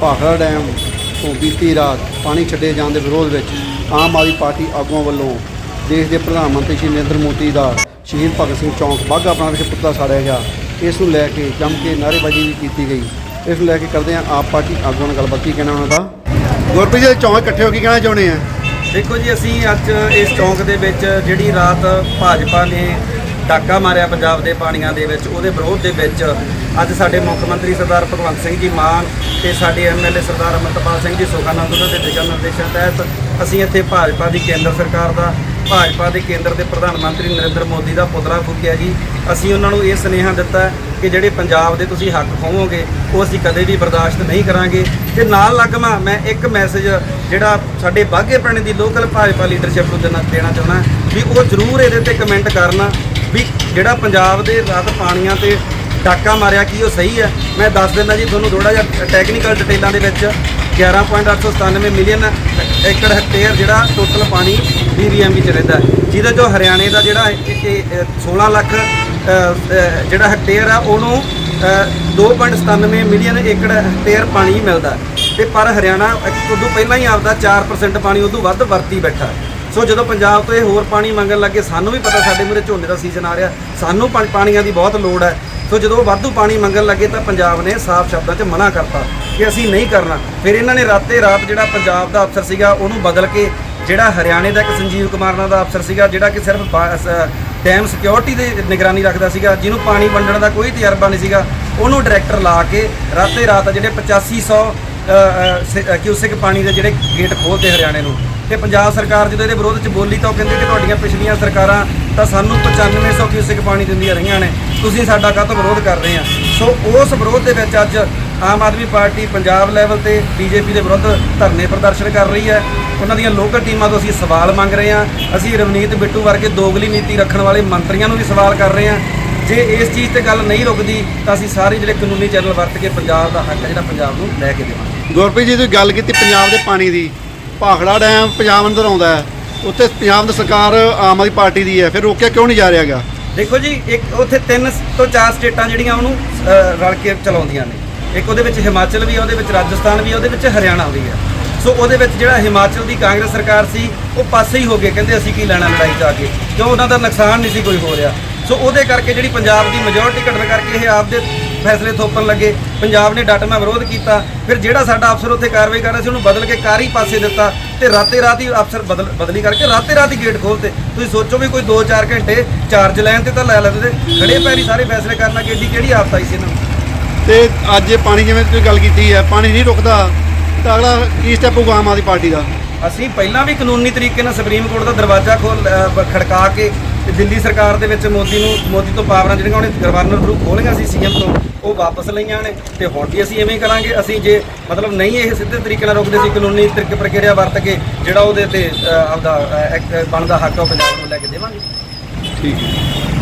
Bhakra dam ਤੋਂ ਬੀਤੀ ਰਾਤ ਪਾਣੀ ਛੱਡੇ ਜਾਣ ਦੇ ਵਿਰੋਧ ਵਿੱਚ ਆਮ ਆਦਮੀ ਪਾਰਟੀ ਆਗੂਆਂ ਵੱਲੋਂ ਦੇਸ਼ ਦੇ ਪ੍ਰਧਾਨ ਮੰਤਰੀ ਸ਼੍ਰੀ ਨਰਿੰਦਰ ਮੋਦੀ ਦਾ ਸ਼ਹੀਦ ਭਗਤ ਸਿੰਘ ਚੌਂਕ ਬਾਘਾ ਪੁਰਾਣਾ ਵਿਖੇ ਪੁਤਲਾ ਸਾੜਿਆ ਗਿਆ। ਇਸ ਨੂੰ ਲੈ ਕੇ ਜੰਮ ਕੇ ਨਾਅਰੇਬਾਜ਼ੀ ਵੀ ਕੀਤੀ ਗਈ। ਇਸ ਨੂੰ ਲੈ ਕੇ ਕਰਦੇ ਹਾਂ ਆਪ ਪਾਰਟੀ ਆਗੂਆਂ ਨਾਲ ਗੱਲਬਾਤ। ਕੀ ਕਹਿਣਾ ਉਹਨਾਂ ਦਾ? ਗੁਰਪ੍ਰੀਤ ਜੀ ਚੌਂਕ ਇਕੱਠੇ ਹੋ ਕੇ ਕਹਿਣਾ ਚਾਹੁੰਦੇ ਆ? ਦੇਖੋ ਜੀ, ਅਸੀਂ ਅੱਜ ਇਸ ਚੌਂਕ ਦੇ ਵਿੱਚ ਜਿਹੜੀ ਰਾਤ ਭਾਜਪਾ ਨੇ ਡਾਕਾ ਮਾਰਿਆ ਪੰਜਾਬ ਦੇ ਪਾਣੀਆਂ ਦੇ ਵਿੱਚ, ਉਹਦੇ ਵਿਰੋਧ ਦੇ ਵਿੱਚ ਅੱਜ ਸਾਡੇ ਮੁੱਖ ਮੰਤਰੀ ਸਰਦਾਰ ਭਗਵੰਤ ਸਿੰਘ ਜੀ ਮਾਨ ਤੇ ਸਾਡੇ ਐਮਐਲਏ ਸਰਦਾਰ ਅਮਰਤਪਾਲ ਸਿੰਘ ਜੀ ਸੁਖਾਨੰਦ ਉਹਨਾਂ ਦੇ ਦਿਸ਼ਾ ਨਿਰਦੇਸ਼ਾਂ ਤਹਿਤ ਅਸੀਂ ਇੱਥੇ ਭਾਜਪਾ ਦੀ ਕੇਂਦਰ ਸਰਕਾਰ ਦਾ, ਭਾਜਪਾ ਦੇ ਕੇਂਦਰ ਦੇ ਪ੍ਰਧਾਨ ਮੰਤਰੀ ਨਰਿੰਦਰ ਮੋਦੀ ਦਾ ਪੁਤਲਾ ਫੂਕਿਆ ਜੀ। ਅਸੀਂ ਉਹਨਾਂ ਨੂੰ ਇਹ ਸੁਨੇਹਾ ਦਿੱਤਾ ਕਿ ਜਿਹੜੇ ਪੰਜਾਬ ਦੇ ਤੁਸੀਂ ਹੱਕ ਖੋਵੋਗੇ ਉਹ ਅਸੀਂ ਕਦੇ ਵੀ ਬਰਦਾਸ਼ਤ ਨਹੀਂ ਕਰਾਂਗੇ। ਤੇ ਨਾਲ ਲੱਗਮਾ ਮੈਂ ਇੱਕ ਮੈਸੇਜ ਜਿਹੜਾ ਸਾਡੇ ਬਾਘੇ ਪਿੰਡ ਦੀ ਲੋਕਲ ਭਾਜਪਾ ਲੀਡਰਸ਼ਿਪ ਨੂੰ ਦੇਣਾ ਦੇਣਾ ਚਾਹੁੰਦਾ, ਵੀ ਉਹ ਜ਼ਰੂਰ ਇਹਦੇ ਤੇ ਕਮੈਂਟ ਕਰਨਾ। ਵੀ ਜਿਹੜਾ ਪੰਜਾਬ ਦੇ ਰਾਤ ਪਾਣੀਆਂ ਤੇ ਡਾਕਾ ਮਾਰਿਆ ਕੀ ਉਹ ਸਹੀ ਹੈ? ਮੈਂ ਦੱਸ ਦਿੰਦਾ ਜੀ ਤੁਹਾਨੂੰ ਥੋੜਾ ਜਿਹਾ ਟੈਕਨੀਕਲ ਡਿਟੇਲਾਂ ਦੇ ਵਿੱਚ 11.897 ਮਿਲੀਅਨ ਏਕੜ ਹੈਕਟੇਅਰ ਜਿਹੜਾ ਟੋਟਲ ਪਾਣੀ ਬੀਬੀਐਮ 'ਚ ਰਹਿੰਦਾ ਹੈ, ਜਿਹਦੇ ਚੋਂ ਹਰਿਆਣੇ ਦਾ ਜਿਹੜਾ ਇਹ- 16 ਲੱਖ ਜਿਹੜਾ ਹੈਕਟੇਅਰ ਆ ਉਹਨੂੰ ਅ, 2.97 ਮਿਲੀਅਨ ਏਕੜ ਹੈਕਟੇਅਰ ਪਾਣੀ ਮਿਲਦਾ ਹੈ। ਤੇ ਪਰ ਹਰਿਆਣਾ ਇੱਕ ਉਦੋਂ ਪਹਿਲਾਂ ਹੀ ਆਪਦਾ 4% ਪਾਣੀ ਉਦੋਂ ਵੱਧ ਵਰਤੀ ਬੈਠਾ ਸੋ ਜਦੋਂ ਪੰਜਾਬ ਤੋਂ ਇਹ ਹੋਰ ਪਾਣੀ ਮੰਗਣ ਲੱਗੇ, ਸਾਨੂੰ ਵੀ ਪਤਾ ਸਾਡੇ ਮੂਰੇ ਝੋਨੇ ਦਾ ਸੀਜ਼ਨ ਆ ਰਿਹਾ। ਸਾਨੂੰ ਪਾਣੀਆਂ ਦੀ ਬਹੁਤ ਲੋੜ ਹੈ। ਸੋ ਜਦੋਂ ਵਾਧੂ ਪਾਣੀ ਮੰਗਣ ਲੱਗੇ ਤਾਂ ਪੰਜਾਬ ਨੇ ਸਾਫ਼ ਸ਼ਬਦਾਂ 'ਚ ਮਨਾ ਕਰਤਾ ਕਿ ਅਸੀਂ ਨਹੀਂ ਕਰਨਾ। ਫਿਰ ਇਹਨਾਂ ਨੇ ਰਾਤੇ ਰਾਤ ਜਿਹੜਾ ਪੰਜਾਬ ਦਾ ਅਫਸਰ ਸੀਗਾ, ਉਹਨੂੰ ਬਦਲ ਕੇ ਜਿਹੜਾ ਹਰਿਆਣੇ ਦਾ ਇੱਕ ਸੰਜੀਵ ਕੁਮਾਰ ਨਾਂ ਦਾ ਅਫਸਰ ਸੀਗਾ, ਜਿਹੜਾ ਕਿ ਸਿਰਫ ਬਾ- ਡੈਮ ਸਿਕਿਉਰਿਟੀ ਦੇ ਨਿਗਰਾਨੀ ਰੱਖਦਾ ਸੀਗਾ, ਜਿਹਨੂੰ ਪਾਣੀ ਵੰਡਣ ਦਾ ਕੋਈ ਤਜਰਬਾ ਨਹੀਂ ਸੀਗਾ, ਉਹਨੂੰ ਡਾਇਰੈਕਟਰ ਲਾ ਕੇ ਰਾਤੇ ਰਾਤ ਜਿਹੜੇ 8500 ਅ, ਪਾਣੀ ਦੇ ਜਿਹੜੇ ਗੇਟ ਖੋਲ੍ਹਦੇ ਹਰਿਆਣੇ ਨੂੰ। ਤੇ ਪੰਜਾਬ ਸਰਕਾਰ ਜਦੋਂ ਇਹਦੇ ਵਿਰੋਧ 'ਚ ਬੋਲੀ ਤਾਂ ਉਹ ਕਹਿੰਦੇ ਕਿ ਤੁਹਾਡੀਆਂ ਪਿਛਲੀਆਂ ਸਰਕਾਰਾਂ ਤਾਂ ਸਾਨੂੰ 9500 ਕਿਊਸਿਕ ਪਾਣੀ ਦਿੰਦੀਆਂ ਰਹੀਆਂ ਨੇ। ਤੁਸੀਂ ਸਾਡਾ ਕਾਹਤੋਂ ਵਿਰੋਧ ਕਰ ਰਹੇ ਆ? ਸੋ ਉਸ ਵਿਰੋਧ ਦੇ ਵਿੱਚ ਅੱਜ ਆਮ ਆਦਮੀ ਪਾਰਟੀ ਪੰਜਾਬ ਲੈਵਲ ਤੇ ਬੀਜੇਪੀ ਦੇ ਵਿਰੁੱਧ ਧਰਨੇ ਪ੍ਰਦਰਸ਼ਨ ਕਰ ਰਹੀ ਹੈ। ਉਹਨਾਂ ਦੀਆਂ ਲੋਕਲ ਟੀਮਾਂ ਤੋਂ ਅਸੀਂ ਸਵਾਲ ਮੰਗ ਰਹੇ ਹਾਂ। ਅਸੀਂ ਰਵਨੀਤ ਬਿੱਟੂ ਵਰਗੇ ਦੋਗਲੀ ਨੀਤੀ ਰੱਖਣ ਵਾਲੇ ਮੰਤਰੀਆਂ ਨੂੰ ਵੀ ਸਵਾਲ ਕਰ ਰਹੇ ਹਾਂ। ਜੇ ਇਸ ਚੀਜ਼ ਤੇ ਗੱਲ ਨਹੀਂ ਰੁਕਦੀ ਤਾਂ ਅਸੀਂ ਸਾਰੇ ਜਿਹੜੇ ਕਾਨੂੰਨੀ ਚੈਨਲ ਵਰਤ ਕੇ ਪੰਜਾਬ ਦਾ ਹੱਕ ਹੈ ਜਿਹੜਾ ਪੰਜਾਬ ਨੂੰ ਲੈ ਕੇ ਦੇਵਾਂਗੇ। ਗੁਰਪ੍ਰੀਤ ਜੀ ਤੁਸੀਂ ਗੱਲ ਕੀਤੀ ਪੰਜਾਬ ਦੇ ਪਾਣੀ ਦੀ। ਭਾਖੜਾ ਡੈਮ ਪੰਜਾਬ ਅੰਦਰ ਆਉਂਦਾ ਹੈ। ਉੱਥੇ ਪੰਜਾਬ ਦੀ ਸਰਕਾਰ ਆਮ ਆਦਮੀ ਪਾਰਟੀ ਦੀ ਹੈ। ਫਿਰ ਰੋਕਿਆ ਕਿਉਂ ਨਹੀਂ ਜਾ ਰਿਹਾਗਾ ਦੇਖੋ ਜੀ ਇੱਕ ਉੱਥੇ ਤਿੰਨ ਤੋਂ ਚਾਰ ਸਟੇਟਾਂ ਜਿਹੜੀਆਂ ਉਹਨੂੰ ਰਲ ਕੇ ਚਲਾਉਂਦੀਆਂ ਨੇ। ਇੱਕ ਉਹਦੇ ਵਿੱਚ ਹਿਮਾਚਲ ਵੀ ਹੈ ਉਹਦੇ ਵਿੱਚ ਰਾਜਸਥਾਨ ਵੀ ਹੈ ਉਹਦੇ ਵਿੱਚ ਹਰਿਆਣਾ ਵੀ ਹੈ ਸੋ ਉਹਦੇ ਵਿੱਚ ਜਿਹੜਾ ਹਿਮਾਚਲ ਦੀ ਕਾਂਗਰਸ ਸਰਕਾਰ ਸੀ ਉਹ ਪਾਸੇ ਹੀ ਹੋ ਗਏ। ਕਹਿੰਦੇ ਅਸੀਂ ਕੀ ਲੈਣਾ ਲੜਾਈ 'ਚ ਆ ਕੇ? ਕਿਉਂ? ਉਹਨਾਂ ਦਾ ਨੁਕਸਾਨ ਨਹੀਂ ਸੀ ਕੋਈ ਹੋ ਰਿਹਾ। ਸੋ ਉਹਦੇ ਕਰਕੇ ਜਿਹੜੀ ਪੰਜਾਬ ਦੀ ਮੈਜੋਰਿਟੀ ਘਟਣ ਕਰਕੇ ਇਹ ਆਪਦੇ ਫੈਸਲੇ ਥੋਪਣ ਲੱਗੇ ਪੰਜਾਬ ਨੇ ਡਟਮਾ ਵਿਰੋਧ ਕੀਤਾ ਫਿਰ ਜਿਹੜਾ ਸਾਡਾ ਅਫਸਰ ਉੱਥੇ ਕਾਰਵਾਈ ਕਰ ਰਿਹਾ ਸੀ ਉਹਨੂੰ ਬਦਲ ਕੇ ਕਾਰੀ ਪਾਸੇ ਦਿੱਤਾ ਤੇ ਰਾਤੇ ਰਾਤ ਹੀ ਅਫਸਰ ਬਦਲ ਬਦਲੀ ਕਰਕੇ ਰਾਤੇ ਰਾਤ ਹੀ ਗੇਟ ਖੋਲਤੇ। ਤੁਸੀਂ ਸੋਚੋ ਵੀ ਕੋਈ 2-4 ਘੰਟੇ ਚਾਰਜ ਲੈਣ ਤੇ ਤਾਂ ਲੈ ਲੈਂਦੇ ਖੜੇ ਪੈਰੀ ਸਾਰੇ ਫੈਸਲੇ ਕਰਨਾ ਕਿ ਏਡੀ ਕਿਹੜੀ ਆਫਤ ਆਈ ਸੀ ਇਹਨਾਂ ਨੂੰ? ਤੇ ਅੱਜ ਇਹ ਪਾਣੀ ਜਿਵੇਂ ਤੁਸੀਂ ਗੱਲ ਕੀਤੀ ਹੈ? ਪਾਣੀ ਨਹੀਂ ਰੁਕਦਾ। ਤਾਂ ਅਗਲਾ ਕੀ ਸਟੈਪ ਹੋਊਗਾ ਆਮ ਆਦਮੀ ਪਾਰਟੀ ਦਾ? ਅਸੀਂ ਪਹਿਲਾਂ ਵੀ ਕਾਨੂੰਨੀ ਤਰੀਕੇ ਨਾਲ ਸੁਪਰੀਮ ਕੋਰਟ ਦਾ ਦਰਵਾਜ਼ਾ ਖੋਲ ਖੜਕਾ ਕੇ ਤੇ ਦਿੱਲੀ ਸਰਕਾਰ ਦੇ ਵਿੱਚ ਮੋਦੀ ਨੂੰ ਮੋਦੀ ਤੋਂ ਪਾਵਰਾਂ ਜਿਹੜੀਆਂ ਉਹਨੇ ਗਵਰਨਰ ਥਰੂ ਖੋਲੀਆਂ ਸੀ ਸੀਐਮ ਤੋਂ ਉਹ ਵਾਪਸ ਲਈਆਂ ਨੇ। ਤੇ ਹੁਣ ਵੀ ਅਸੀਂ ਐਵੇਂ ਹੀ ਕਰਾਂਗੇ ਅਸੀਂ ਜੇ ਮਤਲਬ ਨਹੀਂ ਇਹ ਸਿੱਧੇ ਤਰੀਕੇ ਨਾਲ ਰੋਕਦੇ ਸੀ ਕਾਨੂੰਨੀ ਤਰੀਕੇ ਪ੍ਰਕਿਰਿਆ ਵਰਤ ਕੇ ਜਿਹੜਾ ਉਹਦੇ ਤੇ ਆਪਦਾ ਅਹ, ਬਣਦਾ ਹੱਕ ਆ ਉਹ ਪੰਜਾਬ ਨੂੰ ਲੈ ਕੇ ਦੇਵਾਂਗੇ। ਠੀਕ ਹੈ।